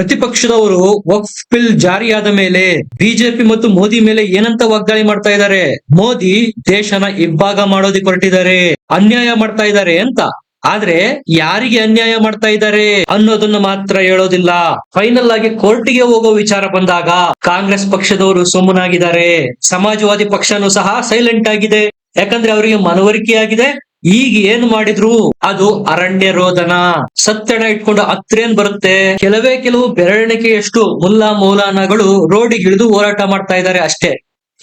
ಪ್ರತಿಪಕ್ಷದವರು ವಕ್ಫ್ bill ಜಾರಿಯಾದ ಮೇಲೆ BJP ಮತ್ತು ಮೋದಿ ಮೇಲೆ ಏನಂತ ವಾಗ್ದಾಳಿ ಮಾಡ್ತಾ ಇದ್ದಾರೆ? ಮೋದಿ ದೇಶನ ಇಬ್ಬಾಗ ಮಾಡೋದಿಕ್ ಹೊರಟಿದ್ದಾರೆ, ಅನ್ಯಾಯ ಮಾಡ್ತಾ ಇದ್ದಾರೆ ಅಂತ. ಆದ್ರೆ ಯಾರಿಗೆ ಅನ್ಯಾಯ ಮಾಡ್ತಾ ಇದ್ದಾರೆ ಅನ್ನೋದನ್ನ ಮಾತ್ರ ಹೇಳೋದಿಲ್ಲ. ಫೈನಲ್ ಆಗಿ ಕೋರ್ಟಿಗೆ ಹೋಗೋ ವಿಚಾರ ಬಂದಾಗ ಕಾಂಗ್ರೆಸ್ ಪಕ್ಷದವರು ಸುಮ್ಮನಾಗಿದ್ದಾರೆ. ಸಮಾಜವಾದಿ ಪಕ್ಷನೂ ಸಹ ಸೈಲೆಂಟ್ ಆಗಿದೆ. ಯಾಕಂದ್ರೆ ಅವರಿಗೆ ಮನವರಿಕೆ ಆಗಿದೆ ಈಗ ಏನ್ ಮಾಡಿದ್ರು? ಅದು ಅರಣ್ಯ ರೋದನ. ಸತ್ಯಣ ಇಟ್ಕೊಂಡು ಹತ್ರೇನ್ ಬರುತ್ತೆ? ಕೆಲವೇ ಕೆಲವು ಬೆರಳಿಕೆಯಷ್ಟು ಮುಲ್ಲಾ ಮೌಲಾನಗಳು ರೋಡಿಗೆ ಹಿಡಿದು ಹೋರಾಟ ಮಾಡ್ತಾ ಇದ್ದಾರೆ ಅಷ್ಟೇ.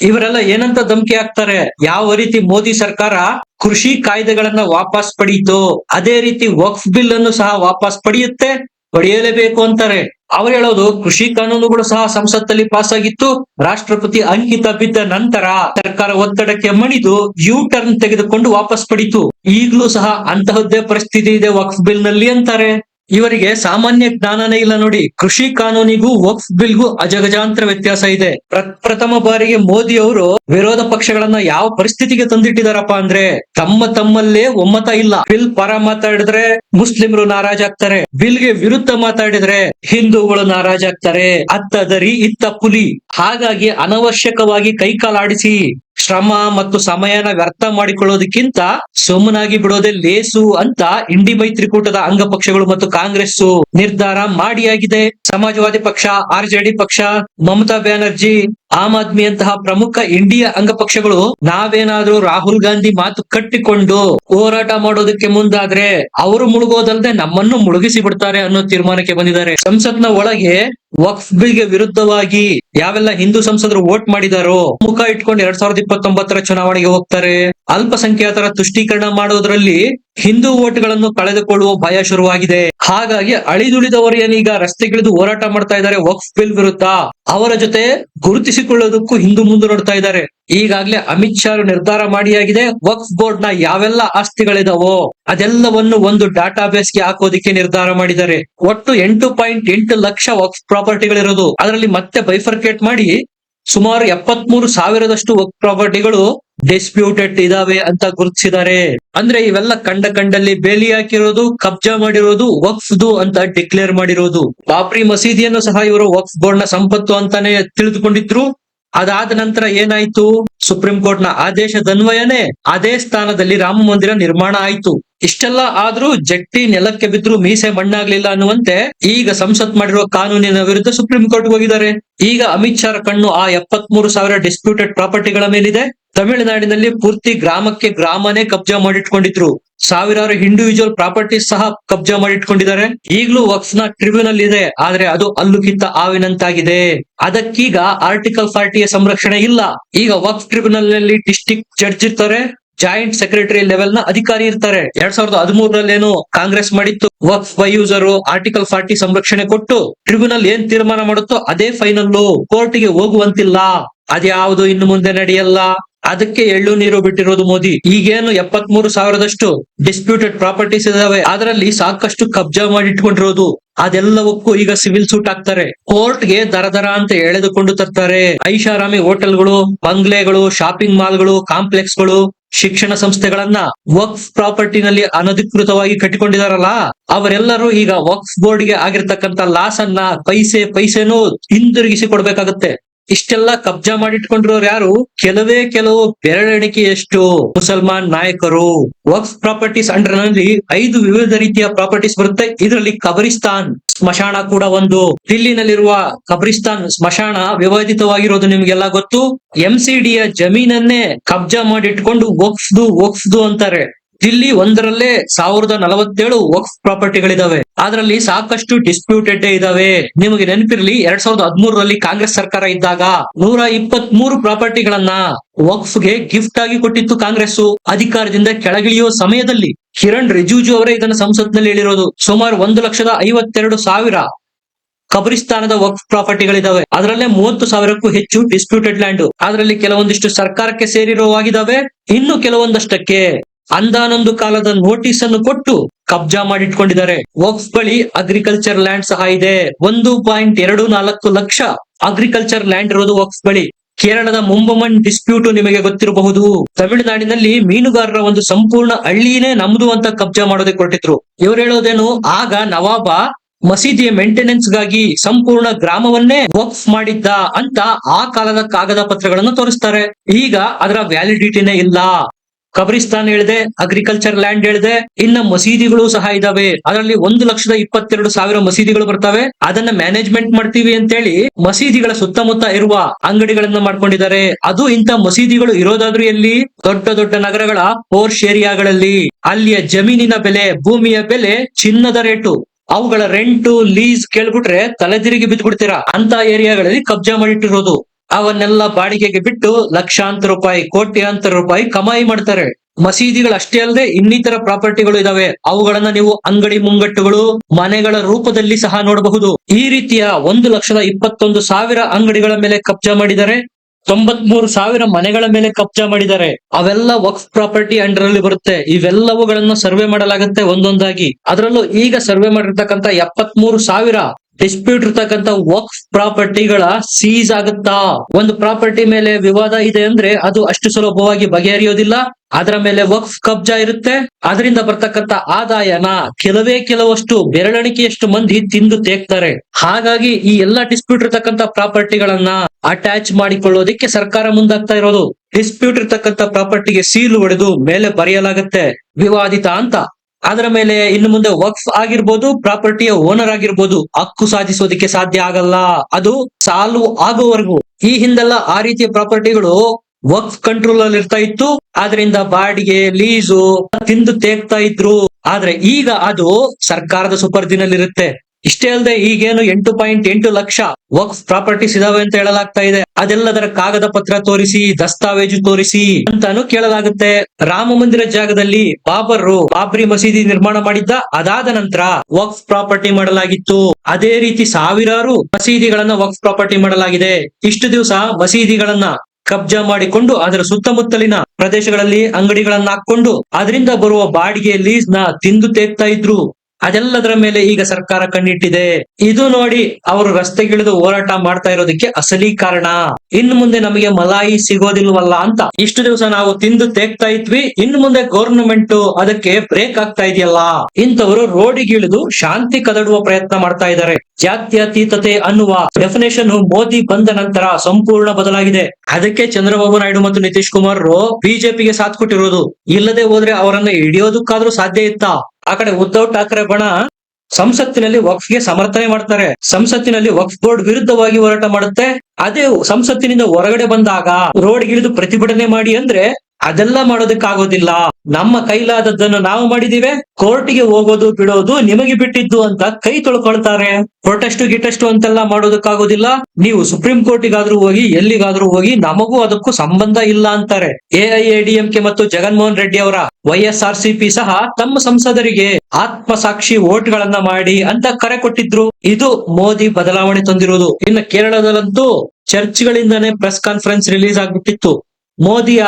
ಇವರೆಲ್ಲ ಏನಂತ ಧಮಕಿ ಹಾಕ್ತಾರೆ? ಯಾವ ರೀತಿ ಮೋದಿ ಸರ್ಕಾರ ಕೃಷಿ ಕಾಯ್ದೆಗಳನ್ನ ವಾಪಸ್ ಪಡೀತು, ಅದೇ ರೀತಿ ವಕ್ಫ್ ಬಿಲ್ ಅನ್ನು ಸಹ ವಾಪಸ್ ಪಡೆಯುತ್ತೆ? ಪಡೆಯಲೇಬೇಕು ಅಂತಾರೆ. ಅವ್ರು ಹೇಳೋದು, ಕೃಷಿ ಕಾನೂನುಗಳು ಸಹ ಸಂಸತ್ತಲ್ಲಿ ಪಾಸ್ ಆಗಿತ್ತು ರಾಷ್ಟ್ರಪತಿ ಅಂಕಿತ ಬಿದ್ದ ನಂತರ ಸರ್ಕಾರ ಒತ್ತಡಕ್ಕೆ ಮಣಿದು ಯು ಟರ್ನ್ ತೆಗೆದುಕೊಂಡು ವಾಪಸ್ ಪಡಿತು. ಈಗಲೂ ಸಹ ಅಂತಹದ್ದೇ ಪರಿಸ್ಥಿತಿ ಇದೆ ವಕ್ಫ್ ಬಿಲ್ನಲ್ಲಿ ಅಂತಾರೆ. ಇವರಿಗೆ ಸಾಮಾನ್ಯ ಜ್ಞಾನನೇ ಇಲ್ಲ ನೋಡಿ. ಕೃಷಿ ಕಾನೂನಿಗೂ, ವಕ್ಫ್ ಬಿಲ್ಗೂ ಅಜಗಜಾಂತರ ವ್ಯತ್ಯಾಸ ಇದೆ. ಪ್ರ- ಪ್ರಥಮ ಬಾರಿಗೆ ಮೋದಿ ಅವರು ವಿರೋಧ ಪಕ್ಷಗಳನ್ನ ಯಾವ ಪರಿಸ್ಥಿತಿಗೆ ತಂದಿಟ್ಟಿದಾರಪ್ಪ ಅಂದ್ರೆ ತಮ್ಮ ತಮ್ಮಲ್ಲೇ ಒಮ್ಮತ ಇಲ್ಲ. ಬಿಲ್ ಪರ ಮಾತಾಡಿದ್ರೆ ಮುಸ್ಲಿಮರು ನಾರಾಜಾಗ್ತಾರೆ ಬಿಲ್ಗೆ ವಿರುದ್ಧ ಮಾತಾಡಿದ್ರೆ ಹಿಂದೂಗಳು ನಾರಾಜಾಗ್ತಾರೆ ಅತ್ತ ದರಿ ಇತ್ತ ಪುಲಿ. ಹಾಗಾಗಿ ಅನವಶ್ಯಕವಾಗಿ ಕೈಕಾಲಾಡಿಸಿ ಶ್ರಮ ಮತ್ತು ಸಮಯನ ವ್ಯರ್ಥ ಮಾಡಿಕೊಳ್ಳೋದಕ್ಕಿಂತ ಸುಮ್ಮನಾಗಿ ಬಿಡೋದೇ ಲೇಸು ಅಂತ ಇಂಡಿ ಮೈತ್ರಿಕೂಟದ ಅಂಗಪಕ್ಷಗಳು ಮತ್ತು ಕಾಂಗ್ರೆಸ್ ನಿರ್ಧಾರ ಮಾಡಿಯಾಗಿದೆ. ಸಮಾಜವಾದಿ ಪಕ್ಷ ಆರ್ಜೆಡಿ ಪಕ್ಷ, ಮಮತಾ ಬ್ಯಾನರ್ಜಿ ಆಮ್ ಆದ್ಮಿಯಂತಹ ಪ್ರಮುಖ ಇಂಡಿಯಾ ಅಂಗಪಕ್ಷಗಳು ನಾವೇನಾದ್ರೂ ರಾಹುಲ್ ಗಾಂಧಿ ಮಾತು ಕಟ್ಟಿಕೊಂಡು ಹೋರಾಟ ಮಾಡೋದಕ್ಕೆ ಮುಂದಾದ್ರೆ ಅವರು ಮುಳುಗೋದಲ್ಲದೆ ನಮ್ಮನ್ನು ಮುಳುಗಿಸಿ ಬಿಡ್ತಾರೆ ಅನ್ನೋ ತೀರ್ಮಾನಕ್ಕೆ ಬಂದಿದ್ದಾರೆ. ಸಂಸತ್ನ ಒಳಗೆ ವಕ್ಫ್ ಬಿಲ್ಗೆ ವಿರುದ್ಧವಾಗಿ ಯಾವೆಲ್ಲ ಹಿಂದೂ ಸಂಸದರು ವೋಟ್ ಮಾಡಿದಾರೋ ಮುಖ ಇಟ್ಕೊಂಡು ಎರಡ್ ಸಾವಿರದ ಇಪ್ಪತ್ತೊಂಬತ್ತರ ಚುನಾವಣೆಗೆ ಹೋಗ್ತಾರೆ. ಅಲ್ಪಸಂಖ್ಯಾತರ ತುಷ್ಟೀಕರಣ ಮಾಡೋದ್ರಲ್ಲಿ ಹಿಂದೂ ಓಟ್ಗಳನ್ನು ಕಳೆದುಕೊಳ್ಳುವ ಭಯ ಶುರುವಾಗಿದೆ. ಹಾಗಾಗಿ ಅಳಿದುಳಿದವರು ಏನೀಗ ರಸ್ತೆಗಿಳಿದು ಹೋರಾಟ ಮಾಡ್ತಾ ಇದ್ದಾರೆ ವಕ್ಫ್ ಬಿಲ್ ವಿರುದ್ಧ. ಅವರ ಜೊತೆ ಗುರುತಿಸಿಕೊಳ್ಳೋದಕ್ಕೂ ಹಿಂದೂ ಮುಂದೆ ನೋಡ್ತಾ ಇದ್ದಾರೆ. ಈಗಾಗಲೇ ಅಮಿತ್ ಶಾ ನಿರ್ಧಾರ ಮಾಡಿಯಾಗಿದೆ. ವಕ್ಫ್ ಬೋರ್ಡ್ನ ಯಾವೆಲ್ಲ ಆಸ್ತಿಗಳಿದಾವೋ ಅದೆಲ್ಲವನ್ನು ಒಂದು ಡಾಟಾ ಬೇಸ್ಗೆ ಹಾಕೋದಿಕ್ಕೆ ನಿರ್ಧಾರ ಮಾಡಿದ್ದಾರೆ. ಒಟ್ಟು ಎಂಟು ಪಾಯಿಂಟ್ ಎಂಟು ಲಕ್ಷ ವಕ್ಫ್ ಪ್ರಾಪರ್ಟಿಗಳಿರೋದು. ಅದರಲ್ಲಿ ಮತ್ತೆ ಬೈಫರ್ಕೇಟ್ ಮಾಡಿ ಸುಮಾರು ಎಪ್ಪತ್ಮೂರು ಸಾವಿರದಷ್ಟು ವಕ್ಫ್ ಪ್ರಾಪರ್ಟಿಗಳು ಡಿಸ್ಪ್ಯೂಟೆಡ್ ಇದಾವೆ ಅಂತ ಗುರುತಿಸಿದ್ದಾರೆ. ಅಂದ್ರೆ ಇವೆಲ್ಲ ಕಂಡ ಕಂಡಲ್ಲಿ ಬೇಲಿ ಹಾಕಿರೋದು, ಕಬ್ಜಾ ಮಾಡಿರೋದು, ವಕ್ಫ್ದು ಅಂತ ಡಿಕ್ಲೇರ್ ಮಾಡಿರೋದು. ಬಾಬ್ರಿ ಮಸೀದಿಯನ್ನು ಸಹ ಇವರು ವಕ್ಫ್ ಬೋರ್ಡ್ನ ಸಂಪತ್ತು ಅಂತಾನೆ ತಿಳಿದುಕೊಂಡಿದ್ರು. ಅದಾದ ನಂತರ ಏನಾಯ್ತು? ಸುಪ್ರೀಂ ಕೋರ್ಟ್ನ ಆದೇಶದನ್ವಯನೇ ಅದೇ ಸ್ಥಾನದಲ್ಲಿ ರಾಮ ಮಂದಿರ ನಿರ್ಮಾಣ ಆಯ್ತು. ಇಷ್ಟೆಲ್ಲ ಆದ್ರೂ ಜಟ್ಟಿ ನೆಲಕ್ಕೆ ಬಿದ್ರು ಮೀಸೆ ಮಣ್ಣಾಗ್ಲಿಲ್ಲ ಅನ್ನುವಂತೆ ಈಗ ಸಂಸತ್ ಮಾಡಿರುವ ಕಾನೂನಿನ ವಿರುದ್ಧ ಸುಪ್ರೀಂ ಕೋರ್ಟ್ ಹೋಗಿದ್ದಾರೆ. ಈಗ ಅಮಿತ್ ಶಾರ ಕಣ್ಣು ಆ ಎಪ್ಪತ್ಮೂರು ಸಾವಿರ ಡಿಸ್ಪ್ಯೂಟೆಡ್ ಪ್ರಾಪರ್ಟಿಗಳ ಮೇಲಿದೆ. ತಮಿಳುನಾಡಿನಲ್ಲಿ ಪೂರ್ತಿ ಗ್ರಾಮಕ್ಕೆ ಗ್ರಾಮನೇ ಕಬ್ಜಾ ಮಾಡಿಟ್ಕೊಂಡಿದ್ರು. ಸಾವಿರಾರು ಇಂಡಿವಿಜುವಲ್ ಪ್ರಾಪರ್ಟೀಸ್ ಸಹ ಕಬ್ಜಾ ಮಾಡಿಟ್ಕೊಂಡಿದ್ದಾರೆ. ಈಗಲೂ ವಕ್ಸ್ನ ಟ್ರಿಬ್ಯುನಲ್ ಇದೆ, ಆದ್ರೆ ಅದು ಅಲ್ಲು ಕಿತ್ತ ಆವಿನಂತಾಗಿದೆ. ಅದಕ್ಕೀಗ ಆರ್ಟಿಕಲ್ ಫಾರ್ಟಿಯ ಸಂರಕ್ಷಣೆ ಇಲ್ಲ. ಈಗ ವಕ್ಸ್ ಟ್ರಿಬ್ಯುನಲ್ನಲ್ಲಿ ಡಿಸ್ಟಿಕ್ ಜಡ್ಜ್ ಇರ್ತಾರೆ ಜಾಯಿಂಟ್ ಸೆಕ್ರೆಟರಿ ಲೆವೆಲ್ನ ಅಧಿಕಾರಿ ಇರ್ತಾರೆ. ಎರಡ್ ಸಾವಿರದ ಹದಿಮೂರರಲ್ಲೇನು ಕಾಂಗ್ರೆಸ್ ಮಾಡಿತ್ತು, ವಕ್ಫ್ ಬೈ ಯೂಸರ್ ಆರ್ಟಿಕಲ್ ಫಾರ್ಟಿ ಸಂರಕ್ಷಣೆ ಕೊಟ್ಟು ಟ್ರಿಬ್ಯುನಲ್ ಏನ್ ತೀರ್ಮಾನ ಮಾಡುತ್ತೋ ಅದೇ ಫೈನಲ್ ಕೋರ್ಟ್ಗೆ ಹೋಗುವಂತಿಲ್ಲ. ಅದ್ಯಾವುದು ಇನ್ನು ಮುಂದೆ ನಡೆಯಲ್ಲ. ಅದಕ್ಕೆ ಎಳ್ಳು ನೀರು ಬಿಟ್ಟಿರೋದು ಮೋದಿ. ಈಗೇನು ಎಪ್ಪತ್ ಮೂರು ಸಾವಿರದಷ್ಟು ಡಿಸ್ಪ್ಯೂಟೆಡ್ ಪ್ರಾಪರ್ಟೀಸ್ ಇದಾವೆ. ಅದರಲ್ಲಿ ಸಾಕಷ್ಟು ಕಬ್ಜಾ ಮಾಡಿಟ್ಕೊಂಡಿರೋದು. ಅದೆಲ್ಲವಕ್ಕೂ ಈಗ ಸಿವಿಲ್ ಸೂಟ್ ಹಾಕ್ತಾರೆ ಕೋರ್ಟ್ಗೆ ದರ ದರ ಅಂತ ಎಳೆದುಕೊಂಡು ತರ್ತಾರೆ. ಐಷಾರಾಮಿ ಹೋಟೆಲ್ಗಳು, ಬಂಗ್ಲೆಗಳು ಶಾಪಿಂಗ್ ಮಾಲ್ಗಳು ಕಾಂಪ್ಲೆಕ್ಸ್ಗಳು, ಶಿಕ್ಷಣ ಸಂಸ್ಥೆಗಳನ್ನ ವಕ್ಫ್ ಪ್ರಾಪರ್ಟಿನಲ್ಲಿ ಅನಧಿಕೃತವಾಗಿ ಕಟ್ಟಿಕೊಂಡಿದಾರಲ್ಲ. ಅವರೆಲ್ಲರೂ ಈಗ ವಕ್ಫ್ ಬೋರ್ಡ್ಗೆ ಆಗಿರ್ತಕ್ಕಂತ ಲಾಸ್ ಅನ್ನ ಪೈಸೆ, ಪೈಸೆನೂ ಹಿಂದಿರುಗಿಸಿ ಕೊಡ್ಬೇಕಾಗತ್ತೆ ಇಷ್ಟೆಲ್ಲ ಕಬ್ಜಾ ಮಾಡಿಟ್ಕೊಂಡಿರೋರು ಯಾರು? ಕೆಲವೇ ಕೆಲವು ಬೆರಳೆಣಿಕೆಯಷ್ಟು ಮುಸಲ್ಮಾನ್ ನಾಯಕರು, ವಕ್ಫ್ ಪ್ರಾಪರ್ಟೀಸ್ ಅಂಡರ್ನಲ್ಲಿ ಐದು ವಿವಿಧ ರೀತಿಯ ಪ್ರಾಪರ್ಟೀಸ್ ಬರುತ್ತೆ. ಇದರಲ್ಲಿ ಕಬರಿಸ್ತಾನ್ ಸ್ಮಶಾನ ಕೂಡ ಒಂದು. ದಿಲ್ಲಿನಲ್ಲಿರುವ ಕಬ್ರಿಸ್ತಾನ್ ಸ್ಮಶಾನ ವಿವಾದಿತವಾಗಿರೋದು ನಿಮ್ಗೆಲ್ಲ ಗೊತ್ತು. ಎಂಸಿಡಿಯ ಜಮೀನನ್ನೇ ಕಬ್ಜಾ ಮಾಡಿಟ್ಕೊಂಡು ವಕ್ಫ್ದು ವಕ್ಫ್ದು ಅಂತಾರೆ. ದಿಲ್ಲಿ ಒಂದರಲ್ಲೇ ಸಾವಿರದ ನಲವತ್ತೇಳು ವಕ್ಫ್ ಪ್ರಾಪರ್ಟಿಗಳಿದಾವೆ. ಅದರಲ್ಲಿ ಸಾಕಷ್ಟು ಡಿಸ್ಪ್ಯೂಟೆಡ್ ಇದಾವೆ. ನಿಮಗೆ ನೆನಪಿರಲಿ, ಎರಡ್ ಸಾವಿರದ ಹದಿಮೂರರಲ್ಲಿ ಕಾಂಗ್ರೆಸ್ ಸರ್ಕಾರ ಇದ್ದಾಗ ನೂರ ಇಪ್ಪತ್ತ್ ಮೂರು ಪ್ರಾಪರ್ಟಿಗಳನ್ನ ವಕ್ಫ್ಗೆ ಗಿಫ್ಟ್ ಆಗಿ ಕೊಟ್ಟಿತ್ತು ಕಾಂಗ್ರೆಸ್ ಅಧಿಕಾರದಿಂದ ಕೆಳಗಿಳಿಯುವ ಸಮಯದಲ್ಲಿ ಕಿರಣ್ ರಿಜಿಜು ಅವರೇ ಇದನ್ನ ಸಂಸತ್ನಲ್ಲಿ ಹೇಳಿರೋದು. ಸುಮಾರು ಒಂದು ಲಕ್ಷದ ಐವತ್ತೆರಡು ಸಾವಿರ ಕಬ್ರಿಸ್ತಾನದ ವಕ್ಫ್ ಪ್ರಾಪರ್ಟಿಗಳಿದಾವೆ. ಅದರಲ್ಲೇ ಮೂವತ್ತು ಸಾವಿರಕ್ಕೂ ಹೆಚ್ಚು ಡಿಸ್ಪ್ಯೂಟೆಡ್ ಲ್ಯಾಂಡ್ ಅದರಲ್ಲಿ ಕೆಲವೊಂದಿಷ್ಟು ಸರ್ಕಾರಕ್ಕೆ ಸೇರಿರೋವಾಗಿದಾವೆ. ಇನ್ನು ಕೆಲವೊಂದಷ್ಟಕ್ಕೆ ಅಂದಾನೊಂದು ಕಾಲದ ನೋಟಿಸ್ ಅನ್ನು ಕೊಟ್ಟು ಕಬ್ಜಾ ಮಾಡಿಟ್ಕೊಂಡಿದ್ದಾರೆ. ವಕ್ಫ್ ಬಳಿ ಅಗ್ರಿಕಲ್ಚರ್ ಲ್ಯಾಂಡ್ ಸಹ ಇದೆ. ಒಂದು ಪಾಯಿಂಟ್ ಎರಡು ನಾಲ್ಕು ಲಕ್ಷ ಅಗ್ರಿಕಲ್ಚರ್ ಲ್ಯಾಂಡ್ ಇರೋದು ವಕ್ಫ್ ಬಳಿ. ಕೇರಳದ ಮುಂಬಮನ್ ಡಿಸ್ಪ್ಯೂಟ್ ನಿಮಗೆ ಗೊತ್ತಿರಬಹುದು. ತಮಿಳುನಾಡಿನಲ್ಲಿ ಮೀನುಗಾರರ ಒಂದು ಸಂಪೂರ್ಣ ಹಳ್ಳಿನೇ ನಮ್ದು ಅಂತ ಕಬ್ಜಾ ಮಾಡೋದಕ್ಕೆ ಕೊಟ್ಟಿದ್ರು. ಇವ್ರು ಹೇಳೋದೇನು? ಆಗ ನವಾಬ ಮಸೀದಿಯ ಮೇಂಟೆನೆನ್ಸ್ಗಾಗಿ ಸಂಪೂರ್ಣ ಗ್ರಾಮವನ್ನೇ ವಕ್ಫ್ ಮಾಡಿದ್ದ ಅಂತ ಆ ಕಾಲದ ಕಾಗದ ಪತ್ರಗಳನ್ನು ತೋರಿಸ್ತಾರೆ. ಈಗ ಅದರ ವ್ಯಾಲಿಡಿಟಿನೇ ಇಲ್ಲ. ಕಬ್ರಿಸ್ತಾನ್ ಹೇಳಿದೆ ಅಗ್ರಿಕಲ್ಚರ್ ಲ್ಯಾಂಡ್ ಹೇಳಿದೆ, ಇನ್ನ ಮಸೀದಿಗಳು ಸಹ ಇದಾವೆ. ಅದರಲ್ಲಿ ಒಂದು ಲಕ್ಷದ ಇಪ್ಪತ್ತೆರಡು ಸಾವಿರ ಮಸೀದಿಗಳು ಬರ್ತವೆ. ಅದನ್ನ ಮ್ಯಾನೇಜ್ಮೆಂಟ್ ಮಾಡ್ತೀವಿ ಅಂತೇಳಿ ಮಸೀದಿಗಳ ಸುತ್ತಮುತ್ತ ಇರುವ ಅಂಗಡಿಗಳನ್ನ ಮಾಡ್ಕೊಂಡಿದ್ದಾರೆ. ಅದು ಇಂತ ಮಸೀದಿಗಳು ಇರೋದಾದ್ರೂ ಎಲ್ಲಿ? ದೊಡ್ಡ ದೊಡ್ಡ ನಗರಗಳ ಪೋರ್ಶ್ ಏರಿಯಾಗಳಲ್ಲಿ. ಅಲ್ಲಿಯ ಜಮೀನಿನ ಬೆಲೆ, ಭೂಮಿಯ ಬೆಲೆ ಚಿನ್ನದ ರೇಟು. ಅವುಗಳ ರೆಂಟು ಲೀಸ್ ಕೇಳ್ಬಿಟ್ರೆ ತಲೆದಿರಿಗೆ ಬಿದ್ದ್ಬಿಡ್ತೀರಾ? ಅಂತ ಏರಿಯಾಗಳಲ್ಲಿ ಕಬ್ಜಾ ಮಾಡಿಟ್ಟಿರೋದು. ಅವನ್ನೆಲ್ಲ ಬಾಡಿಗೆಗೆ ಬಿಟ್ಟು ಲಕ್ಷಾಂತರ ರೂಪಾಯಿ, ಕೋಟ್ಯಾಂತರ ರೂಪಾಯಿ ಕಮಾಯಿ ಮಾಡ್ತಾರೆ. ಮಸೀದಿಗಳು ಅಷ್ಟೇ ಅಲ್ಲದೆ ಇನ್ನಿತರ ಪ್ರಾಪರ್ಟಿಗಳು ಇದಾವೆ. ಅವುಗಳನ್ನ ನೀವು ಅಂಗಡಿ ಮುಂಗಟ್ಟುಗಳು, ಮನೆಗಳ ರೂಪದಲ್ಲಿ ಸಹ ನೋಡಬಹುದು. ಈ ರೀತಿಯ ಒಂದು ಲಕ್ಷದ ಇಪ್ಪತ್ತೊಂದು ಸಾವಿರ ಅಂಗಡಿಗಳ ಮೇಲೆ ಕಬ್ಜಾ ಮಾಡಿದ್ದಾರೆ. ತೊಂಬತ್ಮೂರು ಸಾವಿರ ಮನೆಗಳ ಮೇಲೆ ಕಬ್ಜಾ ಮಾಡಿದ್ದಾರೆ. ಅವೆಲ್ಲ ವಕ್ಫ್ ಪ್ರಾಪರ್ಟಿ ಅಂಡರ್ ಅಲ್ಲಿ ಬರುತ್ತೆ. ಇವೆಲ್ಲವುಗಳನ್ನ ಸರ್ವೆ ಮಾಡಲಾಗುತ್ತೆ ಒಂದೊಂದಾಗಿ. ಅದರಲ್ಲೂ ಈಗ ಸರ್ವೆ ಮಾಡಿರ್ತಕ್ಕಂಥ ಎಪ್ಪತ್ಮೂರು ಸಾವಿರ ಡಿಸ್ಪ್ಯೂಟ್ ಇರ್ತಕ್ಕಂತ ವಕ್ಫ್ ಪ್ರಾಪರ್ಟಿಗಳ ಸೀಸ್ ಆಗುತ್ತಾ? ಒಂದು ಪ್ರಾಪರ್ಟಿ ಮೇಲೆ ವಿವಾದ ಇದೆ ಅಂದ್ರೆ ಅದು ಅಷ್ಟು ಸುಲಭವಾಗಿ ಬಗೆಹರಿಯೋದಿಲ್ಲ. ಅದರ ಮೇಲೆ ವಕ್ಫ್ ಕಬ್ಜಾ ಇರುತ್ತೆ. ಅದರಿಂದ ಬರ್ತಕ್ಕಂತ ಆದಾಯನ ಕೆಲವೇ ಕೆಲವಷ್ಟು ಬೆರಳೆಣಿಕೆಯಷ್ಟು ಮಂದಿ ತಿಂದು ತೇಗ್ತಾರೆ. ಹಾಗಾಗಿ ಈ ಎಲ್ಲಾ ಡಿಸ್ಪ್ಯೂಟ್ ಇರ್ತಕ್ಕಂತ ಪ್ರಾಪರ್ಟಿಗಳನ್ನ ಅಟ್ಯಾಚ್ ಮಾಡಿಕೊಳ್ಳೋದಿಕ್ಕೆ ಸರ್ಕಾರ ಮುಂದಾಗ್ತಾ ಇರೋದು. ಡಿಸ್ಪ್ಯೂಟ್ ಇರತಕ್ಕಂತ ಪ್ರಾಪರ್ಟಿಗೆ ಸೀಲು ಹೊಡೆದು ಮೇಲೆ ಬರೆಯಲಾಗುತ್ತೆ. ವಿವಾದಿತ ಅಂತ. ಅದರ ಮೇಲೆ ಇನ್ನು ಮುಂದೆ ವಕ್ಫ್ ಆಗಿರ್ಬೋದು ಪ್ರಾಪರ್ಟಿಯ ಓನರ್ ಆಗಿರ್ಬೋದು, ಹಕ್ಕು ಸಾಧಿಸೋದಕ್ಕೆ ಸಾಧ್ಯ ಆಗಲ್ಲ. ಅದು ಸಾಲ್ವ್ ಆಗೋವರೆಗೂ. ಈ ಹಿಂದೆಲ್ಲ ಆ ರೀತಿಯ ಪ್ರಾಪರ್ಟಿಗಳು ವಕ್ಫ್ ಕಂಟ್ರೋಲ್ ಅಲ್ಲಿ ಇರ್ತಾ ಇತ್ತು. ಆದ್ರಿಂದ ಬಾಡಿಗೆ ಲೀಸು ತಿಂದು ತೇಗ್ತಾ ಇದ್ರು. ಆದ್ರೆ ಈಗ ಅದು ಸರ್ಕಾರದ ಸುಪರ್ದಿನಲ್ಲಿರುತ್ತೆ. ಇಷ್ಟೇ ಅಲ್ಲದೆ ಈಗೇನು ಎಂಟು ಪಾಯಿಂಟ್ ಎಂಟು ಲಕ್ಷ ವಕ್ಸ್ ಪ್ರಾಪರ್ಟೀಸ್ ಇದಾವೆ ಅಂತ ಹೇಳಲಾಗ್ತಾ ಇದೆ. ಅದೆಲ್ಲದರ ಕಾಗದ ಪತ್ರ ತೋರಿಸಿ, ದಸ್ತಾವೇಜು ತೋರಿಸಿ ಅಂತಾನು ಕೇಳಲಾಗುತ್ತೆ. ರಾಮ ಮಂದಿರ ಜಾಗದಲ್ಲಿ ಬಾಬರ್ರು ಬಾಬ್ರಿ ಮಸೀದಿ ನಿರ್ಮಾಣ ಮಾಡಿದ್ದ. ಅದಾದ ನಂತರ ವಕ್ಸ್ ಪ್ರಾಪರ್ಟಿ ಮಾಡಲಾಗಿತ್ತು. ಅದೇ ರೀತಿ ಸಾವಿರಾರು ಮಸೀದಿಗಳನ್ನ ವಕ್ಸ್ ಪ್ರಾಪರ್ಟಿ ಮಾಡಲಾಗಿದೆ. ಇಷ್ಟು ದಿವಸ ಮಸೀದಿಗಳನ್ನ ಕಬ್ಜಾ ಮಾಡಿಕೊಂಡು ಅದರ ಸುತ್ತಮುತ್ತಲಿನ ಪ್ರದೇಶಗಳಲ್ಲಿ ಅಂಗಡಿಗಳನ್ನ ಹಾಕೊಂಡು ಅದರಿಂದ ಬರುವ ಬಾಡಿಗೆ ಲೀಸ್ನ ತಿಂದು ತೇಗ್ತಾ ಇದ್ರು. ಅದೆಲ್ಲದರ ಮೇಲೆ ಈಗ ಸರ್ಕಾರ ಕಣ್ಣಿಟ್ಟಿದೆ. ಇದು ನೋಡಿ ಅವರು ರಸ್ತೆಗಿಳಿದು ಹೋರಾಟ ಮಾಡ್ತಾ ಇರೋದಕ್ಕೆ ಅಸಲಿ ಕಾರಣ. ಇನ್ ಮುಂದೆ ನಮಗೆ ಮಲಾಯಿ ಸಿಗೋದಿಲ್ವಲ್ಲ ಅಂತ ಇಷ್ಟು ದಿವಸ ನಾವು ತಿಂದು ತೇಗ್ತಾ ಇದ್ವಿ. ಇನ್ ಮುಂದೆ ಗೌರ್ಮೆಂಟ್ ಅದಕ್ಕೆ ಬ್ರೇಕ್ ಆಗ್ತಾ ಇದೆಯಲ್ಲ. ಇಂಥವರು ರೋಡಿಗಿಳಿದು ಶಾಂತಿ ಕದಡುವ ಪ್ರಯತ್ನ ಮಾಡ್ತಾ ಇದ್ದಾರೆ. ಜಾತ್ಯತೀತತೆ ಅನ್ನುವ ಡೆಫಿನೇಷನ್ ಮೋದಿ ಬಂದ ನಂತರ ಸಂಪೂರ್ಣ ಬದಲಾಗಿದೆ. ಅದಕ್ಕೆ ಚಂದ್ರಬಾಬು ನಾಯ್ಡು ಮತ್ತು ನಿತೀಶ್ ಕುಮಾರ್ ಬಿಜೆಪಿಗೆ ಸಾಥ್ ಕೊಟ್ಟಿರೋದು. ಇಲ್ಲದೆ ಹೋದ್ರೆ ಅವರನ್ನ ಹಿಡಿಯೋದಕ್ಕಾದ್ರೂ ಸಾಧ್ಯ ಇತ್ತಾ? ಆ ಕಡೆ ಉದ್ಧವ್ ಠಾಕ್ರೆ ಬಣ ಸಂಸತ್ತಿನಲ್ಲಿ ವಕ್ಫ್ಗೆ ಸಮರ್ಥನೆ ಮಾಡ್ತಾರೆ. ಸಂಸತ್ತಿನಲ್ಲಿ ವಕ್ಫ್ ಬೋರ್ಡ್ ವಿರುದ್ಧವಾಗಿ ಹೋರಾಟ ಮಾಡುತ್ತೆ. ಅದೇ ಸಂಸತ್ತಿನಿಂದ ಹೊರಗಡೆ ಬಂದಾಗ ರೋಡ್ಗಿಳಿದು ಪ್ರತಿಭಟನೆ ಮಾಡಿ ಅಂದ್ರೆ ಅದೆಲ್ಲ ಮಾಡೋದಕ್ಕಾಗೋದಿಲ್ಲ. ನಮ್ಮ ಕೈಲಾದದ್ದನ್ನು ನಾವು ಮಾಡಿದಿವೆ ಕೋರ್ಟ್ಗೆ ಹೋಗೋದು, ಬಿಡೋದು ನಿಮಗೆ ಬಿಟ್ಟಿದ್ದು ಅಂತ ಕೈ ತೊಳ್ಕೊಳ್ತಾರೆ. ಪ್ರೊಟೆಸ್ಟ್, ಗಿಟೆಸ್ಟ್ ಅಂತೆಲ್ಲ ಮಾಡೋದಕ್ಕಾಗೋದಿಲ್ಲ. ನೀವು ಸುಪ್ರೀಂ ಕೋರ್ಟಿಗಾದ್ರೂ ಹೋಗಿ, ಎಲ್ಲಿಗಾದ್ರೂ ಹೋಗಿ, ನಮಗೂ ಅದಕ್ಕೂ ಸಂಬಂಧ ಇಲ್ಲ ಅಂತಾರೆ. ಎಐಎಡಿಎಂಕೆ ಮತ್ತು ಜಗನ್ಮೋಹನ್ ರೆಡ್ಡಿ ಅವರ ವೈಎಸ್ಆರ್ ಸಹ ತಮ್ಮ ಸಂಸದರಿಗೆ ಆತ್ಮಸಾಕ್ಷಿ ವೋಟ್ಗಳನ್ನ ಮಾಡಿ ಅಂತ ಕರೆ ಕೊಟ್ಟಿದ್ರು. ಇದು ಮೋದಿ ಬದಲಾವಣೆ ತಂದಿರೋದು. ಇನ್ನು ಕೇರಳದಲ್ಲಂತೂ ಚರ್ಚ್ಗಳಿಂದನೇ ಪ್ರೆಸ್ ಕಾನ್ಫರೆನ್ಸ್ ರಿಲೀಸ್ ಆಗ್ಬಿಟ್ಟಿತ್ತು. ಮೋದಿಯ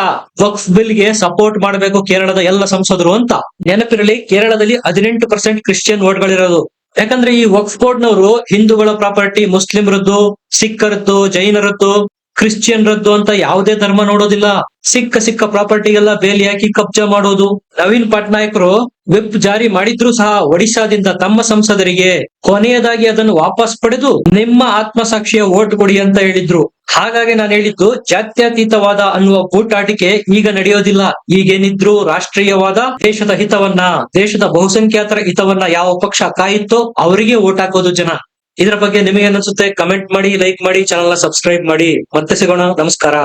ಬಿಲ್ಗೆ ಸಪೋರ್ಟ್ ಮಾಡಬೇಕು ಕೇರಳದ ಎಲ್ಲ ಸಂಸದರು ಅಂತ ನೆನಪಿರಲಿ, ಕೇರಳದಲ್ಲಿ ಹದಿನೆಂಟು ಪರ್ಸೆಂಟ್ ಕ್ರಿಶ್ಚಿಯನ್ ವೋಟ್ಗಳಿರೋದು. ಯಾಕಂದ್ರೆ ಈ ವಕ್ಫ್ ಬೋರ್ಡ್ ನವರು ಹಿಂದೂಗಳ ಪ್ರಾಪರ್ಟಿ, ಮುಸ್ಲಿಮರದ್ದು, ಸಿಖ್ಖರದ್ದು, ಜೈನರದ್ದು ಕ್ರಿಶ್ಚಿಯನ್ ರದ್ದು ಅಂತ ಯಾವುದೇ ಧರ್ಮ ನೋಡೋದಿಲ್ಲ. ಸಿಕ್ಕ ಸಿಕ್ಕ ಪ್ರಾಪರ್ಟಿಗೆಲ್ಲ ಬೇಲಿ ಹಾಕಿ ಕಬ್ಜಾ ಮಾಡೋದು. ನವೀನ್ ಪಟ್ನಾಯಕರು ವಿಪ್ ಜಾರಿ ಮಾಡಿದ್ರು ಸಹ ಒಡಿಶಾದಿಂದ ತಮ್ಮ ಸಂಸದರಿಗೆ ಕೊನೆಯದಾಗಿ ಅದನ್ನು ವಾಪಸ್ ಪಡೆದು ನಿಮ್ಮ ಆತ್ಮಸಾಕ್ಷಿಯ ಓಟ್ ಕೊಡಿ ಅಂತ ಹೇಳಿದ್ರು. ಹಾಗಾಗಿ ನಾನು ಹೇಳಿದ್ದು ಜಾತ್ಯತೀತವಾದ ಅನ್ನುವ ಬೂಟಾಟಿಕೆ ಈಗ ನಡೆಯೋದಿಲ್ಲ. ಈಗೇನಿದ್ರು ರಾಷ್ಟ್ರೀಯವಾದ ದೇಶದ ಹಿತವನ್ನ, ದೇಶದ ಬಹುಸಂಖ್ಯಾತರ ಹಿತವನ್ನ ಯಾವ ಪಕ್ಷ ಕಾಯಿತ್ತೋ ಅವರಿಗೆ ಓಟ್ ಹಾಕೋದು ಜನ. ಇದರ ಬಗ್ಗೆ ನಿಮಗೆ ಅನಿಸುತ್ತೆ ಕಮೆಂಟ್ ಮಾಡಿ ಲೈಕ್ ಮಾಡಿ ಚಾನಲ್ ಸಬ್ಸ್ಕ್ರೈಬ್ ಮಾಡಿ. ಮತ್ತೆ ಸಿಗೋಣ. ನಮಸ್ಕಾರ.